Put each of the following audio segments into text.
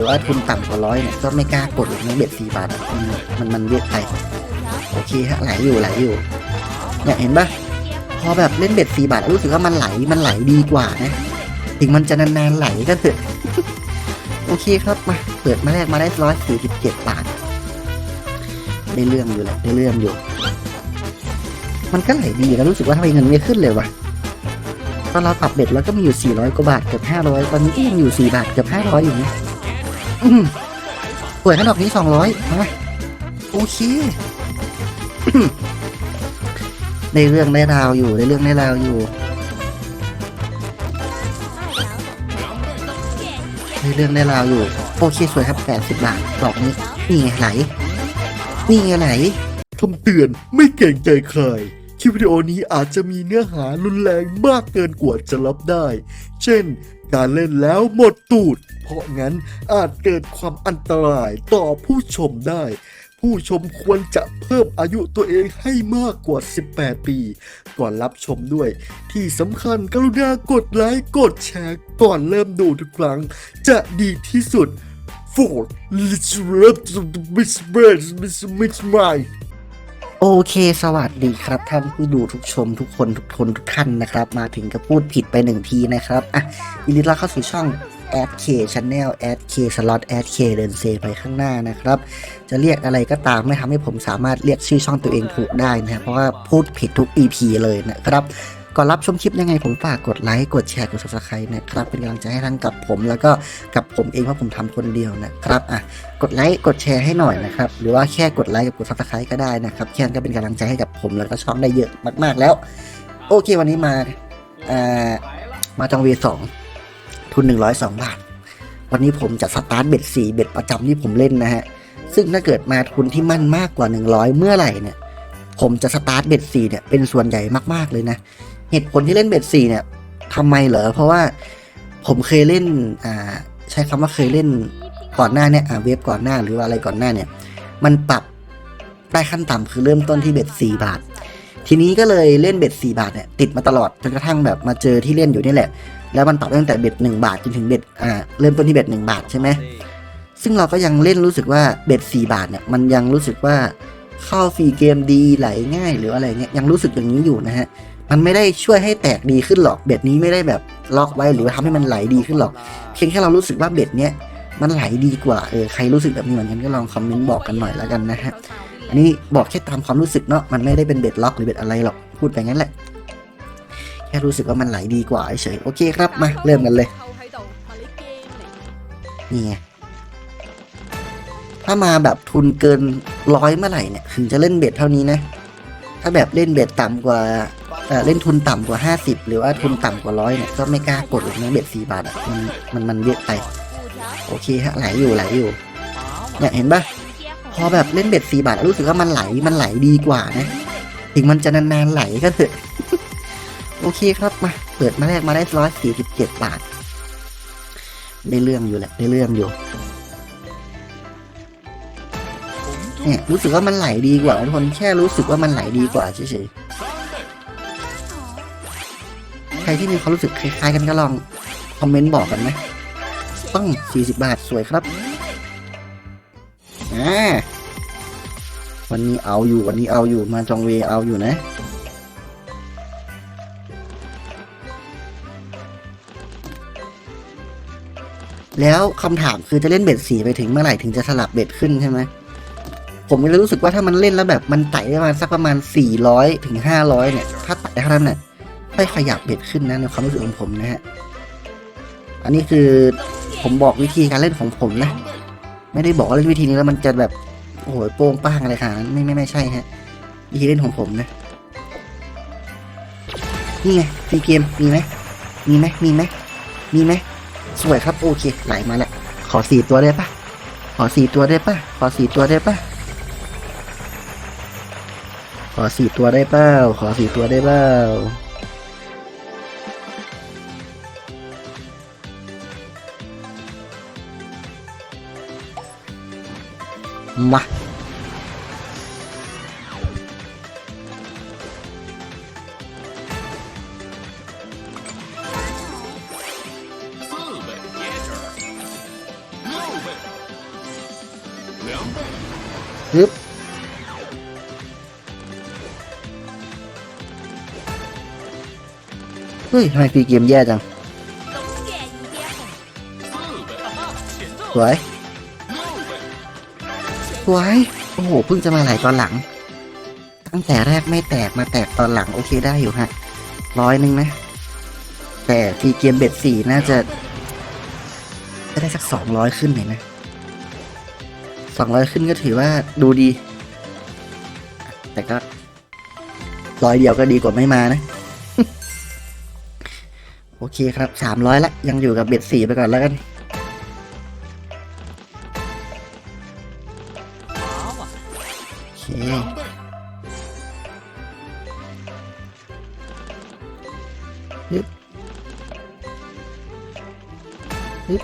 รือว่าทุนต่ำกว่าร้อยเนี่ยก็ไม่กล้ากดหรอกนะเบ็ดสี่บาทมันมันมันเยอะไปโอเคฮะไหลอยู่ไหลอยู่เนี่ยเห็นปะพอแบบเล่นเบ็ดสี่บาทรู้สึกว่ามันไหลมันไหลดีกว่านะถึงมันจะนานๆไหลก็เถอะโอเคครับมาเปิดมาแรกมาได้ร้อยสี่สิบเจ็ดบาทได้เรื่องอยู่แหละได้เรื่องอยู่ มันก็ไหลดีแล้วรู้สึกว่าทำไมเงินไม่ขึ้นเลยวะตอนเราปรับเบ็ดแล้วก็มีอยู่ 400 กว่าบาทเกือบ500 ตอนนี้ก็ยังอยู่ 4 บาทเกือบ500 อยู่นะ อืมเปิดให้ดอกนี้200มาโอเคได้เรื่องได้ราวอยู่ได้เรื่องได้ราวอยู่ได้เรื่องได้ราวอยู่ โอเคสวยครับ80บาทดอกนี้นี่ไงไหลนี่ไงไหลคำเตือนไม่เกรงใจใคร คลิปวิดีโอนี้อาจจะมีเนื้อหารุนแรงมากเกินกว่าจะรับได้ เช่น การเล่นแล้วหมดตูด เพราะงั้นอาจเกิดความอันตรายต่อผู้ชมได้ ผู้ชมควรจะเพิ่มอายุตัวเองให้มากกว่า 18 ปี ก่อนรับชมด้วย ที่สำคัญกรุณากดไลค์กดแชร์ก่อนเริ่มดูทุกครั้ง จะดีที่สุด for literally miss brains miss miss mind โอเค สวัสดีครับ ท่านผู้ดูทุกชมทุกคนทุกคนทุกท่านนะครับ มาถึงก็พูดผิดไปหนึ่งทีนะครับอะยินดีต้อนรับเข้าสู่ช่อง a d k channel a d k slot a d k เดินเซไปข้างหน้านะครับ จะเรียกอะไรก็ตามไม่ทำให้ผมสามารถเรียกชื่อช่องตัวเองถูกได้นะเพราะว่าพูดผิดทุก EP เลยนะครับ ก่อนรับชมคลิปยังไงผมฝากกดไลค์กดแชร์กด subscribe นะครับเป็นกำลังใจให้ทั้งกับผม แล้วก็กับผมเองเพราะผมทำคนเดียวนะครับอะกดไลค์กดแชร์ให้หน่อยนะครับหรือว่าแค่กดไลค์กับกดซับสไครต์ก็ได้นะครับแค่นั้นก็เป็นกำลังใจให้กับผมแล้วก็ช่องได้เยอะมาก ๆ แล้ว โอเควันนี้มาอ่ามาจองเวสองทุน102บาท วันนี้ผมจะสตาร์ทเบ็ดสี่เบ็ดประจำที่ผมเล่นนะฮะซึ่งถ้าเกิดมาทุนที่มั่นมากกว่า 100 เมื่อไหร่เนี่ย ผมจะสตาร์ทเบ็ดสี่เนี่ยเป็นส่วนใหญ่มากๆเลยนะ เหตุผลที่เล่นเบ็ดสี่เนี่ยทำไมเหรอ เพราะว่าผมเคยเล่นอ่าใช้คำว่าเคยเล่นก่อนหน้าเนี่ยอ่าเว็บก่อนหน้าหรือว่าอะไรก่อนหน้าเนี่ย มันปรับได้ขั้นต่ำคือเริ่มต้นที่เบ็ดสี่บาท ทีนี้ก็เลยเล่นเบ็ดสี่บาทเนี่ยติดมาตลอดจนกระทั่งแบบมาเจอที่เล่นอยู่นี่แหละ แล้วมันปรับตั้งแต่เบ็ดหนึ่งบาทจนถึงเบ็ดอ่าเริ่มต้นที่เบ็ดหนึ่งบาทใช่ไหมซึ่งเราก็ยังเล่นรู้สึกว่าเบ็ดสี่บาทเนี่ยมันยังรู้สึกว่าเข้าฟรีเกมดีไหลง่าย หรืออะไรเงี้ยยังรู้สึกอย่างนี้อยู่นะฮะ มันไม่ได้ช่วยให้แตกดีขึ้นหรอกเบ็ดนี้ไม่ได้แบบล็อกไว้หรือว่าทำให้มันไหลดีขึ้นหรอก เพียงแค่เรารู้สึกว่าเบ็ดเนี้ยมันไหลดีกว่าเออใครรู้สึกแบบนี้เหมือนกันก็ลองคอมเมนต์บอกกันหน่อยแล้วกันนะฮะอันนี้บอกแค่ตามความรู้สึกเนาะมันไม่ได้เป็นเบ็ดล็อกหรือเบ็ดอะไรหรอกพูดไปงั้นแหละแค่รู้สึกว่ามันไหลดีกว่าเฉยโอเคครับมาเริ่มกันเลยนี่ไงถ้ามาแบบทุนเกินร้อยเมื่อไหร่เนี่ยถึงจะเล่นเบ็ดเท่านี้นะ ถ้าแบบเล่นเบ็ดต่ำกว่า เล่นทุนต่ำกว่า 50 หรือว่าทุนต่ำกว่าร้อยเนี่ยก็ไม่กล้ากดหรอกนะเบ็ดสี่บาทอะมันมันมันเยอะไปโอเคฮะไหลอยู่ไหลอยู่เนี่ยเห็นปะพอแบบเล่นเบ็ดสี่บาทรู้สึกว่ามันไหลมันไหลดีกว่านะถึงมันจะนานๆไหลก็เถอะโอเคครับมาเปิดมาแรกมาได้ร้อยสี่สิบเจ็ดบาทได้เรื่องอยู่แหละได้เรื่องอยู่เนี่ยรู้สึกว่ามันไหลดีกว่าทุกคนแค่รู้สึกว่ามันไหลดีกว่าเฉยๆ รที่มีความรู้สึกคล้ายๆกันก็ลองคอมเมนต์บอกกันนะต้อง 40 บาทสวยครับอ่าวันนี้เอาอยู่วันนี้เอาอยู่มาจองเวเอาอยู่นะแล้วคำถามคือจะเล่นเบ็ดสีไปถึงเมื่อไหร่ถึงจะสลับเบ็ดขึ้นใช่ไหม ผมก็เลยรู้สึกว่าถ้ามันเล่นแล้วแบบมันไต่ประมาณสักประมาณ 400 ถึง 500 เนี่ย ถ้าไต่ได้เท่านั้นน่ะ ค่อยขยับเบ็ดขึ้นนะในความรู้สึกของผมนะฮะ อันนี้คือผมบอกวิธีการเล่นของผมนะ ไม่ได้บอกว่าเล่นวิธีนี้แล้วมันจะแบบโอ้โหโป้งป้างอะไรขนาดนั้นไม่ไม่ไม่ใช่ฮะวิธีเล่นของผมนะนี่ไงฟรีเกมมีไหมมีไหมมีไหมมีไหมสวยครับโอเคไหลมาแล้วขอสี่ตัวได้ปะขอสี่ตัวได้ปะขอสี่ตัวได้ปะขอสี่ตัวได้เปล่าขอสี่ตัวได้เปล่า mà. Tiếp. Ui, hai phi kiếm ra rằng Vậy สวย โอ้โห เพิ่งจะมาไหลตอนหลัง ตั้งแต่แรกไม่แตกมาแตกตอนหลัง โอเคได้อยู่ฮะ ร้อยหนึ่งนะ แต่ฟรีเกมเบ็ดสี่น่าจะ จะได้สักสองร้อยขึ้นเลยนะสองร้อยขึ้นก็ถือว่าดูดี แต่ก็ร้อยเดียวก็ดีกว่าไม่มานะ โอเคครับสามร้อยละ ยังอยู่กับเบ็ดสี่ไปก่อนแล้วกัน โอเคฮึบฮึบ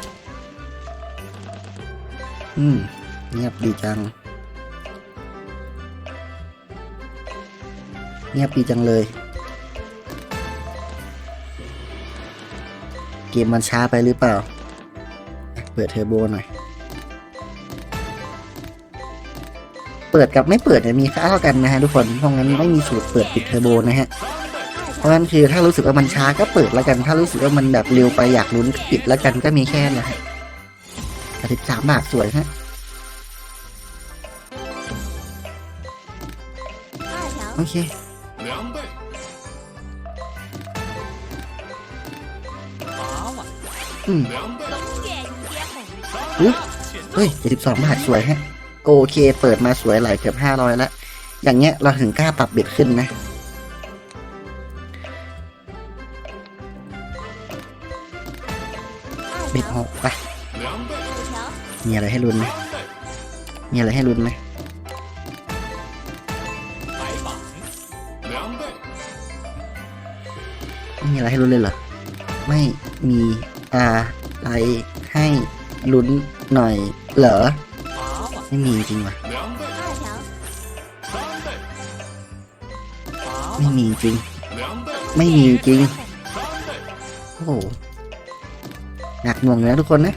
อืม เงียบดีจัง เงียบดีจังเลย เกมมันช้าไปหรือเปล่า เปิดเทอร์โบหน่อย ปิดกับไม่เปิดเนี่ยมีค่าเท่ากันนะฮะทุกคนเพราะงั้นไม่มีสูตรเปิดปิดเทอร์โบนะฮะเพราะงั้นคือถ้ารู้สึกว่ามันช้าก็เปิดแล้วกัน ถ้ารู้สึกว่ามันแบบเร็วไปอยากลุ้นก็ปิดแล้วกันก็มีแค่นั้นแหละฮะสิบสามบาทสวยฮะโอเคอืมอุ๊ยเฮ้ยเจ็ดสิบสองบาทสวยฮะ โอเค เปิดมาสวยไหลายเกือบห้าร้อยแล้วอย่างเงี้ยเราถึงกล้าปรับเบ็ดขึ้นนะเบ็ดหกไปมีอะไรให้ลุ้นไหมมีอะไรให้ลุ้นไหมไม่มีอะไรให้ลุ้นเลยเหรอ ไม่มีอะไรให้ลุ้นหน่อยเหรอ ไม่มีจริงวะไม่มีจริง ไม่มีจริง โอ้โหหนักหน่วงอยู่นะทุกคนนะ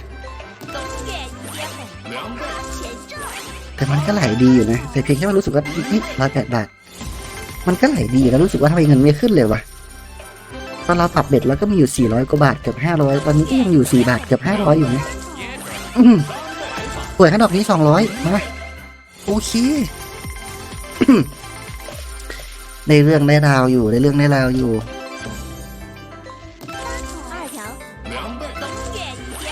แต่มันก็ไหลดีอยู่นะ แต่เพียงแค่ว่ารู้สึกว่าร้อยแปดบาท มันก็ไหลดีแล้วรู้สึกว่าทำไมเงินไม่ขึ้นเลยวะตอนเราปรับเบ็ดแล้วก็มีอยู่สี่ร้อยกว่าบาทเกือบห้าร้อยตอนนี้ก็ยังอยู่สี่บาทเกือบห้าร้อยอยู่นะ อืมป่วยขนาดนี้สองร้อยมาโอเคได้เรื่องได้ราวอยู่ได้เรื่องได้ราวอยู่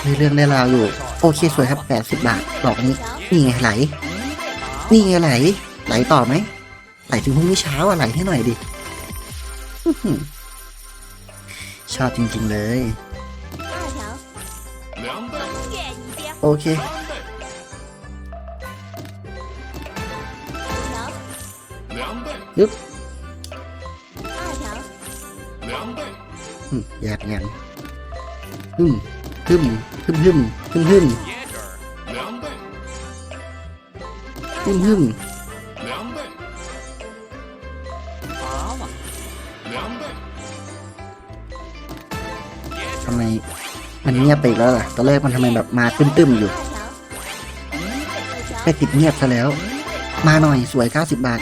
ได้เรื่องได้ราวอยู่ โอเคสวยครับแปดสิบบาทดอกนี้นี่ไงไหล นี่ไงไหล ไหลต่อไหมไหลถึงพรุ่งนี้เช้าอะไหลให้หน่อยดิอื้อหือชอบจริงๆเลย โอเค 两倍，ยึบ二条，两倍，อืมอยากยังฮึมฮึมฮึมฮึมฮึมฮึม两倍，ฮึมฮึม两倍，娃娃，两倍，ทำไมมันเงียบไปอีแล้วล่ะตอนแรกมันทำไมแบบมาตึมๆอยู่二条，แค่ติดเงียบซะแล้ว มาหน่อยสวย 90 บาท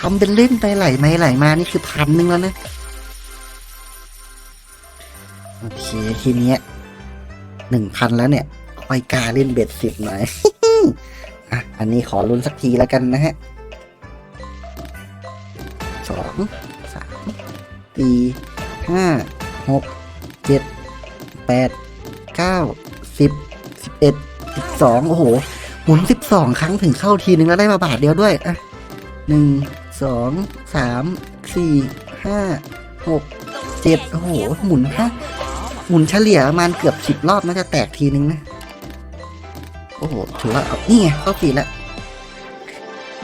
ทำเป็นเล่นไปไหลไหมไหลมานี่คือพันหนึ่งแล้วนะ โอเคทีเนี้ยหนึ่งพันแล้วเนี่ยไปกาเล่นเบ็ดสิบหน่อยอะอันนี้ขอลุ้นสักทีแล้วกันนะฮะสองสามสี่ห้าหกเจ็ดแปดเก้าสิบสิบเอ็ดสิบสองโอ้โหหมุนสิบสองครั้งถึงเข้าทีนึงแล้วได้มาบาทเดียวด้วยอะหนึ่ง สองสามสี่ห้าหกเจ็ดโอ้โห หมุนฮะหมุนเฉลี่ยประมาณเกือบสิบรอบน่าจะแตกทีนึงนะ โอ้โห ถือว่าเอานี่ไงเข้าฟรีแล้ว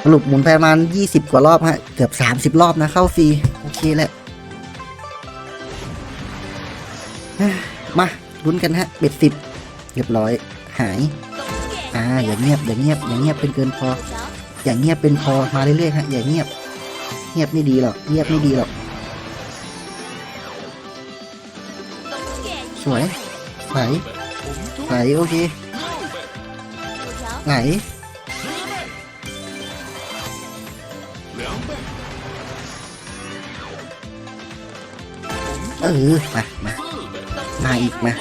สรุปหมุนไปประมาณยี่สิบกว่ารอบฮะ เกือบสามสิบรอบนะเข้าฟรีโอเคแหละอะมาลุ้นกันฮะเบ็ดสิบเรียบร้อย หาย อ่า อย่าเงียบอย่าเงียบอย่าเงียบเป็นเกินพอ อย่าเงียบเป็นพอมาเรื่อยๆฮะอย่าเงียบ งียบไม่ดีหรอกเงียบไม่ดีหรอก สวยไหลไหลโอเคไหลเออมามามาอีกมา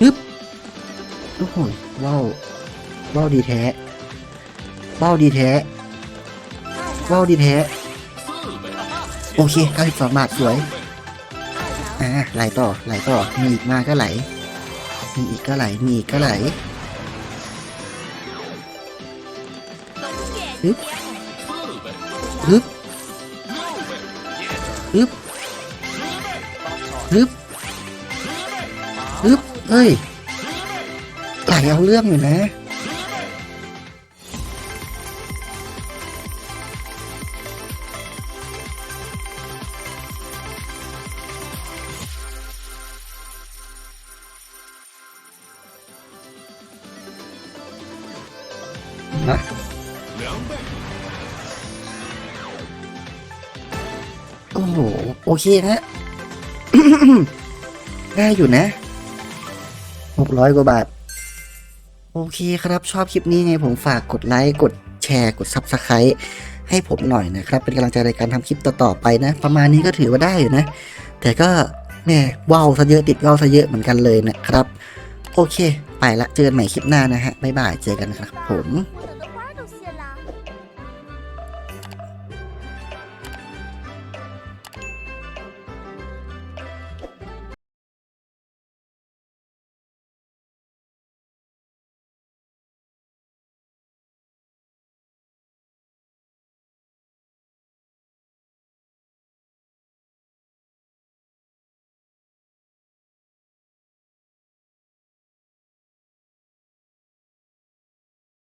ฮึบโอ้โหว้าว ว้าดีแท้ว้าดีแท้ว้าดีแท้ โอเค92บาทสวย อ่าไหลต่อไหลต่อ มีอีกมาก็ไหล มีอีกก็ไหล มีอีกก็ไหลฮึบฮึบฮึบฮึบฮึบเฮ้ยไหลเอาเรื่องอยู่นะ มาโอ้โหโอเคนะได้อยู่นะหกร้อยกว่าบาท โอเคครับชอบคลิปนี้ไงผมฝากกดไลค์ กดแชร์กด Subscribe ให้ผมหน่อยนะครับ เป็นกำลังใจในการทำคลิปต่อๆไปนะ ประมาณนี้ก็ถือว่าได้อยู่นะ แต่ก็แม่ว้าวซะเยอะติดว้าวซะเยอะเหมือนกันเลยนะครับ โอเค ไปละเจอกันใหม่คลิปหน้านะฮะบ๊ายบายเจอกันครับผม